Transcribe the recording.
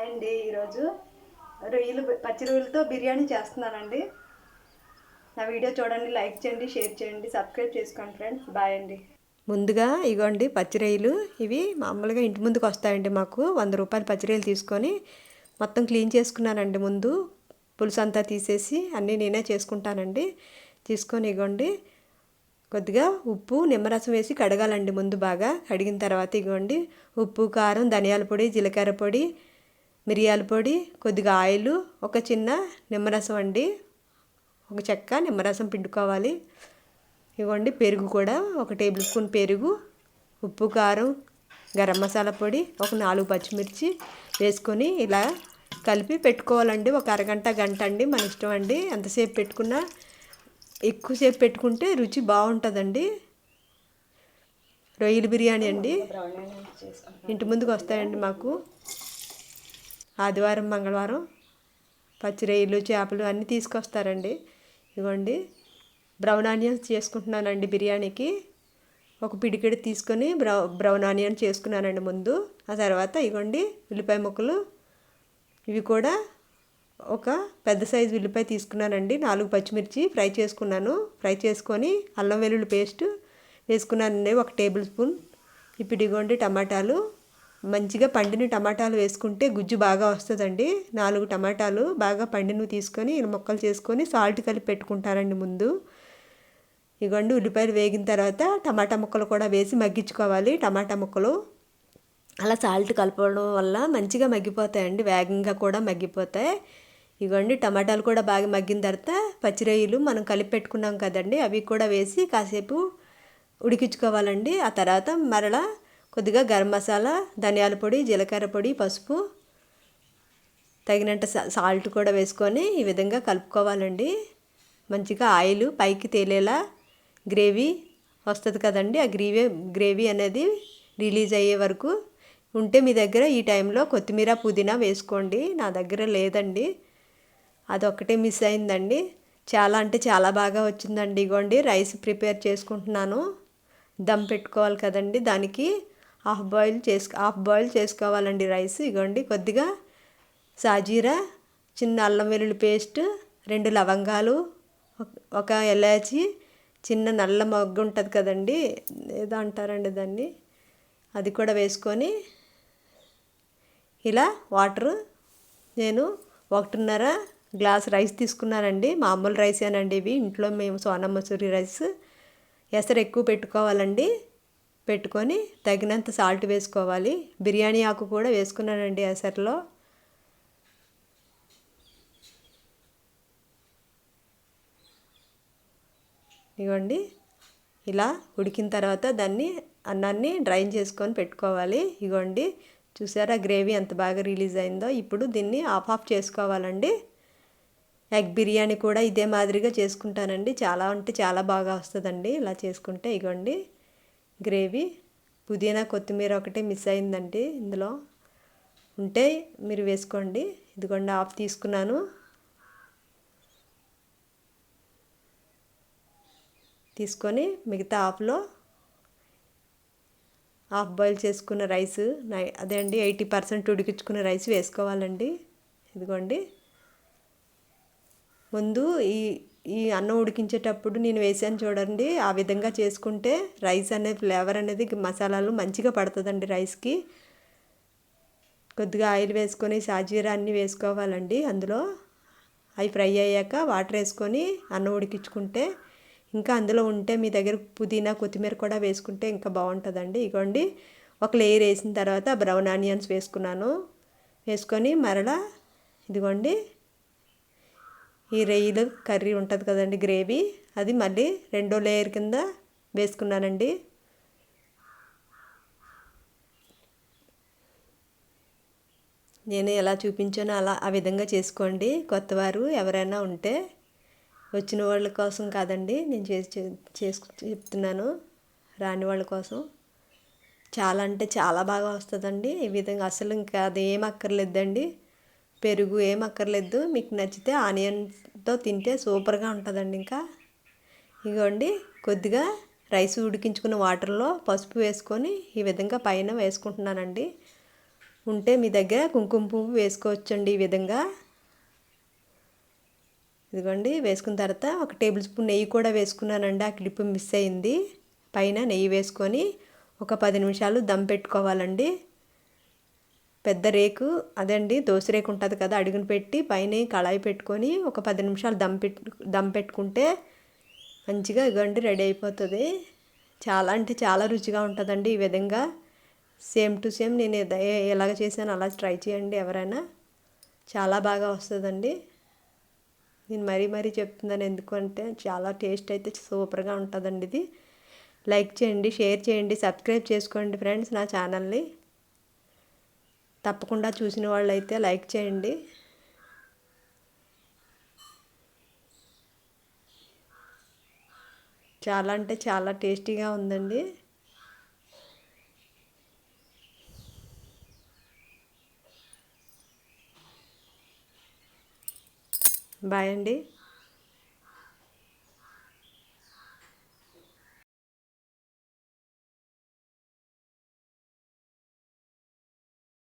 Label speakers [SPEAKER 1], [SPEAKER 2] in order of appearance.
[SPEAKER 1] Hi అండి. ఈరోజు రొయ్యలు పచ్చి రొయ్యలతో బిర్యానీ చేస్తున్నానండి. నా వీడియో చూడండి లైక్ చేయండి షేర్ చేయండి సబ్స్క్రైబ్ చేసుకోండి ఫ్రెండ్స్. బాయ్ అండి.
[SPEAKER 2] ముందుగా ఇగోండి పచ్చిరొయ్యలు ఇవి మామూలుగా ఇంటి ముందుకు వస్తాయండి మాకు. వంద రూపాయలు పచ్చిరొయ్యలు తీసుకొని మొత్తం క్లీన్ చేసుకున్నానండి ముందు. పులుసు అంతా తీసేసి అన్నీ నేనే చేసుకుంటానండి. తీసుకొని ఇగోండి. కొద్దిగా ఉప్పు నిమ్మరసం వేసి కడగాలండి ముందు బాగా. కడిగిన తర్వాత ఇగోండి. ఉప్పు కారం ధనియాల పొడి జీలకర్ర పొడి మిరియాల పొడి కొద్దిగా ఆయిల్ ఒక చిన్న నిమ్మరసం అండి. ఒక చెక్క నిమ్మరసం పిండుకోవాలి. ఇవ్వండి పెరుగు కూడా. ఒక టేబుల్ స్పూన్ పెరుగు ఉప్పు కారం గరం మసాలా పొడి ఒక నాలుగు పచ్చిమిర్చి వేసుకొని ఇలా కలిపి పెట్టుకోవాలండి. ఒక అరగంట గంట అండి మన ఇష్టం అండి. ఎంతసేపు పెట్టుకున్నా ఎక్కువసేపు పెట్టుకుంటే రుచి బాగుంటుందండి. రొయ్యల బిర్యానీ అండి. ఇంటి ముందుకు వస్తాయండి మాకు. ఆదివారం మంగళవారం పచ్చి రొయ్యలు చేపలు అన్నీ తీసుకొస్తారండి. ఇవ్వండి బ్రౌన్ ఆనియన్స్ చేసుకుంటున్నానండి బిర్యానీకి. ఒక పిడికెడు తీసుకొని బ్రౌ బ్రౌన్ ఆనియన్ చేసుకున్నానండి ముందు. ఆ తర్వాత ఇవ్వండి ఉల్లిపాయ ముక్కలు. ఇవి కూడా ఒక పెద్ద సైజు ఉల్లిపాయ తీసుకున్నానండి. నాలుగు పచ్చిమిర్చి ఫ్రై చేసుకున్నాను. ఫ్రై చేసుకొని అల్లం వెల్లుల్లి పేస్ట్ వేసుకున్నానండి. ఒక టేబుల్ స్పూన్. ఇప్పుడు ఇగోండి టమాటాలు. మంచిగా పండిన టమాటాలు వేసుకుంటే గుజ్జు బాగా వస్తుందండి. నాలుగు టమాటాలు బాగా పండినవి తీసుకొని ముక్కలు చేసుకొని సాల్ట్ కలిపి పెట్టుకుంటారండి ముందు. ఇగోండి ఉల్లిపాయలు వేగిన తర్వాత టమాటా ముక్కలు కూడా వేసి మగ్గించుకోవాలి టమాటా ముక్కలు. అలా సాల్ట్ కలపడం వల్ల మంచిగా మగ్గిపోతాయండి వేగంగా కూడా మగ్గిపోతాయి. ఇగోండి టమాటాలు కూడా బాగా మగ్గిన తర్వాత పచ్చిరొయ్యలు మనం కలిపి పెట్టుకున్నాం కదండి అవి కూడా వేసి కాసేపు ఉడికించుకోవాలండి. ఆ తర్వాత మరలా కొద్దిగా గరం మసాలా ధనియాల పొడి జీలకర్ర పొడి పసుపు తగినంత సాల్ట్ కూడా వేసుకొని ఈ విధంగా కలుపుకోవాలండి. మంచిగా ఆయిల్ పైకి తేలేలా గ్రేవీ వస్తుంది కదండి ఆ గ్రేవీ గ్రేవీ అనేది రిలీజ్ అయ్యే వరకు ఉంటే మీ దగ్గర ఈ టైంలో కొత్తిమీర పుదీనా వేసుకోండి. నా దగ్గర లేదండి. అదొక్కటే మిస్ అయిందండి. చాలా అంటే చాలా బాగా వచ్చిందండి. ఇగోండి రైస్ ప్రిపేర్ చేసుకుంటున్నాను. దమ్ పెట్టుకోవాలి కదండి దానికి. హాఫ్ బాయిల్ చేసుకో హాఫ్ బాయిల్ చేసుకోవాలండి రైస్. ఇగోండి కొద్దిగా సాజీరా చిన్న అల్లం వెల్లుల్లి పేస్ట్ రెండు లవంగాలు ఒక ఎలాచి చిన్న నల్ల మగ్గు ఉంటుంది కదండి ఏదో అంటారండి దాన్ని. అది కూడా వేసుకొని ఇలా వాటర్ నేను ఒకటిన్నర గ్లాస్ రైస్ తీసుకున్నానండి. మామూలు రైసేనండి ఇవి. ఇంట్లో మేము సోనా మసూరి రైస్ ఎసరు ఎక్కువ పెట్టుకోవాలండి. పెట్టుకొని తగినంత సాల్ట్ వేసుకోవాలి. బిర్యానీ ఆకు కూడా వేసుకున్నానండి అసర్లో ఇవ్వండి ఇలా ఉడికిన తర్వాత దాన్ని అన్నాన్ని డ్రైన్ చేసుకొని పెట్టుకోవాలి. ఇగోండి. చూసారా గ్రేవీ ఎంత బాగా రిలీజ్ అయిందో. ఇప్పుడు దీన్ని ఆఫ్ ఆఫ్ చేసుకోవాలండి. ఎగ్ బిర్యానీ కూడా ఇదే మాదిరిగా చేసుకుంటానండి. చాలా అంటే చాలా బాగా వస్తుందండి. ఇలా చేసుకుంటే ఇగోండి. గ్రేవీ పుదీనా కొత్తిమీర ఒకటి మిస్ అయిందండి ఇందులో. ఉంటే మీరు వేసుకోండి. ఇదిగోండి ఆఫ్ తీసుకున్నాను. తీసుకొని మిగతా ఆఫ్లో హాఫ్ బాయిల్ చేసుకున్న రైస్ అదే అండి ఎయిటీ పర్సెంట్ ఉడికించుకున్న రైస్ వేసుకోవాలండి. ఇదిగోండి. ముందు ఈ ఈ అన్నం ఉడికించేటప్పుడు నేను వేసాను చూడండి ఆ విధంగా చేసుకుంటే రైస్ అనే ఫ్లేవర్ అనేది మసాలాలు మంచిగా పడుతుందండి రైస్కి. కొద్దిగా ఆయిల్ వేసుకొని సాజీరా అన్నీ వేసుకోవాలండి అందులో. అవి ఫ్రై అయ్యాక వాటర్ వేసుకొని అన్నం ఉడికించుకుంటే ఇంకా అందులో ఉంటే మీ దగ్గర పుదీనా కొత్తిమీర కూడా వేసుకుంటే ఇంకా బాగుంటుందండి. ఇగోండి ఒక లేయర్ వేసిన తర్వాత బ్రౌన్ ఆనియన్స్ వేసుకున్నాను. వేసుకొని మరలా ఇదిగోండి ఈ రొయ్యలు కర్రీ ఉంటుంది కదండి గ్రేవీ. అది మళ్ళీ రెండో లేయర్ కింద వేసుకున్నానండి. నేను ఎలా చూపించానో అలా ఆ విధంగా చేసుకోండి. కొత్తవారు ఎవరైనా ఉంటే వచ్చిన వాళ్ళ కోసం కాదండి నేను చేసి చేసుకు చెప్తున్నాను. రాని వాళ్ళ కోసం. చాలా అంటే చాలా బాగా వస్తుందండి. ఈ విధంగా అసలు ఇంకా అది ఏం అక్కర్లేదండి. పెరుగు ఏం అక్కర్లేదు. మీకు నచ్చితే ఆనియన్తో తింటే సూపర్గా ఉంటుందండి ఇంకా. ఇగోండి కొద్దిగా రైస్ ఉడికించుకున్న వాటర్లో పసుపు వేసుకొని ఈ విధంగా పైన వేసుకుంటున్నానండి. ఉంటే మీ దగ్గర కుంకుమ పువ్వు వేసుకోవచ్చండి ఈ విధంగా. ఇదిగోండి వేసుకున్న తర్వాత ఒక టేబుల్ స్పూన్ నెయ్యి కూడా వేసుకున్నానండి. ఆ క్లిప్ మిస్ అయింది. పైన నెయ్యి వేసుకొని ఒక పది నిమిషాలు దమ్ పెట్టుకోవాలండి. పెద్ద రేకు అదండి దోశ రేకు ఉంటుంది కదా అడుగును పెట్టి పైన కళాయి పెట్టుకొని ఒక పది నిమిషాలు దమ్ పెట్టు దమ్ పెట్టుకుంటే మంచిగా ఇగండి రెడీ అయిపోతుంది. చాలా అంటే చాలా రుచిగా ఉంటుందండి ఈ విధంగా. సేమ్ టు సేమ్ నేను ఎలాగ చేశాను అలా ట్రై చేయండి ఎవరైనా. చాలా బాగా వస్తుందండి. నేను మరీ మరీ చెప్తున్నాను ఎందుకంటే చాలా టేస్ట్ అయితే సూపర్గా ఉంటుందండి ఇది. లైక్ చేయండి షేర్ చేయండి సబ్స్క్రైబ్ చేసుకోండి ఫ్రెండ్స్ నా ఛానల్ని. తప్పకుండా చూసిన వాళ్ళు అయితే లైక్ చేయండి. చాలా అంటే చాలా టేస్టీగా ఉందండి. బాయ్ అండి.